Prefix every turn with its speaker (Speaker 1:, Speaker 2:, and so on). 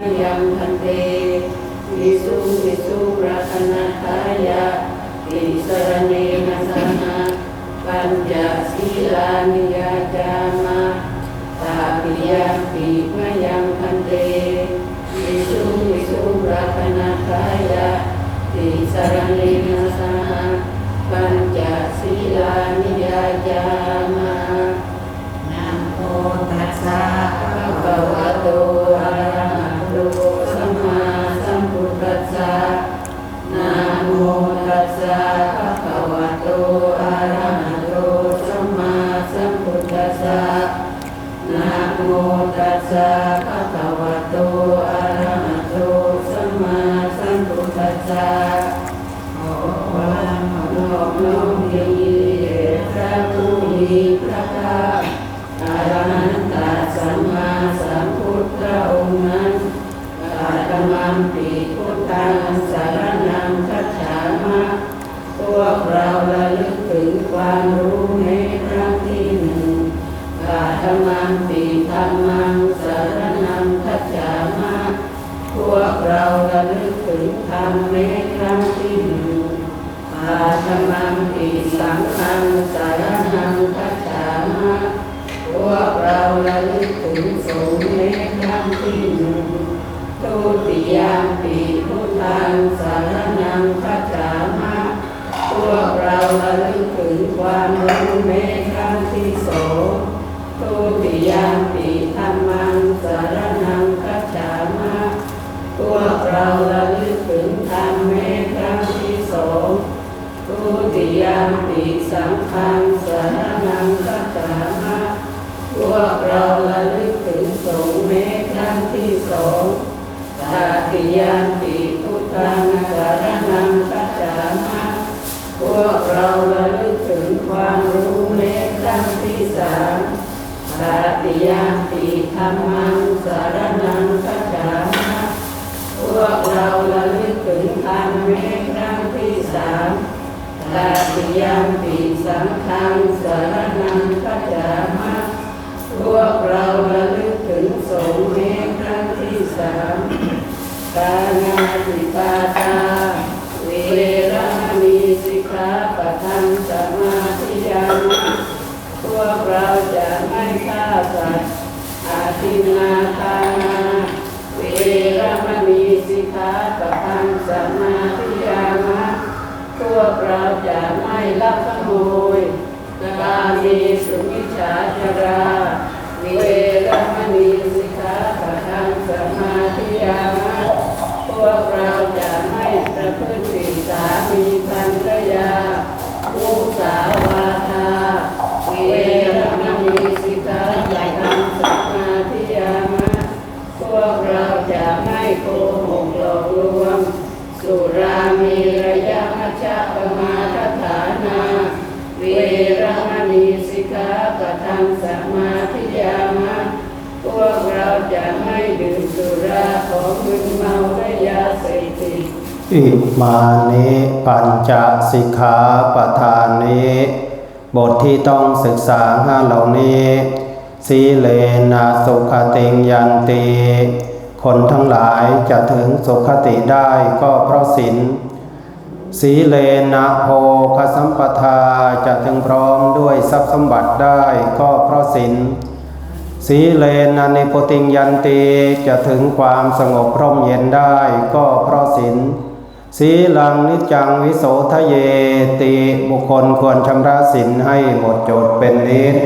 Speaker 1: ยังพันเตวิสุวิสุรัตนาทายะติสรเนนะสหะปัญจศีลานิยาจามะตาปิยังปิมะยังพันเตวิสุวิสุรัตนาทายะติสรเนนะสหะปัญจศีลานิยาจามะ
Speaker 2: โมตัสสะ
Speaker 1: ภะคะวะโตอะระหะโตสัมมาสัมพุทธัสสะ
Speaker 2: ขอความ
Speaker 1: นอบน้อมยินดีแด่พระผู้มีพระภาคอรหันตสัมมาสัมพุทธองค์นั้นอาตมัมปีพุทธังสาร ปีธรรมังสารนังคัจฉามะพวกเราระลึกถึงธรรมในครั้งที่หนึ่งอาธรรมังปิสังฆังสารนังคัจฉามะพวกเราระลึกถึงสงฆ์ในครั้งที่หนึ่งทุติยามปีพุทธังสารนังคัจฉามะพวกเราระลึกถึงความรู้ใน มปิสังฆังสารนังคัจฉามะพวกเราระลึกถึงสงฆ์แม้ครั้งที่สองตาติยามปิพุทธังสารนังคัจฉามะพวกเราระลึกถึงความรู้แม้ครั้งที่สามตาติยามปิธรรมังสารนังคัจฉามะพวกเราระลึกถึงธรรมแม้ครั้งที่สาม ตาติยามปิสังฆังสารนังคัจามะพวกเราระลึกถึงสงฆ์แม้ครั้งที่สามกาณาติปาตา เวรมีสิกขาปะทังสมาธิยามะพวกเราจะไม่ฆ่าสัตว์อาทินาทานา เวรมณีสิกขาปะทังสมา พวกเราจะไม่ลับขโมยกามีสุมิชาจาราเวรมณีสิกขาปะทังสมาธิยามะพวกเราจะไม่ประพฤติสามีภรรยาผู้สาวาทาเวรมณีสิกขาปะทังสมาธิยามะ พวกเราจะไม่โกหกหลอกลวง สุรามีระยะมัชฌะปมาทฐานา เวรมณีสิกขา ปะทังสมาธิยามะพวกเราจะไม่ดื่มสุราของมึนเมาและยาเสพติด
Speaker 3: อิมานิปัญจสิกขาปทานนิบทที่ต้องศึกษาห้าเหล่านี้สีเลนะสุขติงยันติคนทั้งหลายจะถึงสุขติได้ก็เพราะศีลสีเลนะโภคสัมปทา จะถึงพร้อมด้วยทรัพย์สมบัติได้ก็เพราะศีลสีเลนันิโพติงยันติจะถึงความสงบร่มเย็นได้ก็เพราะศีลสีลังนิจังวิโสทะเยติบุคคลควรชำระศีลให้หมดจดเป็นนิจ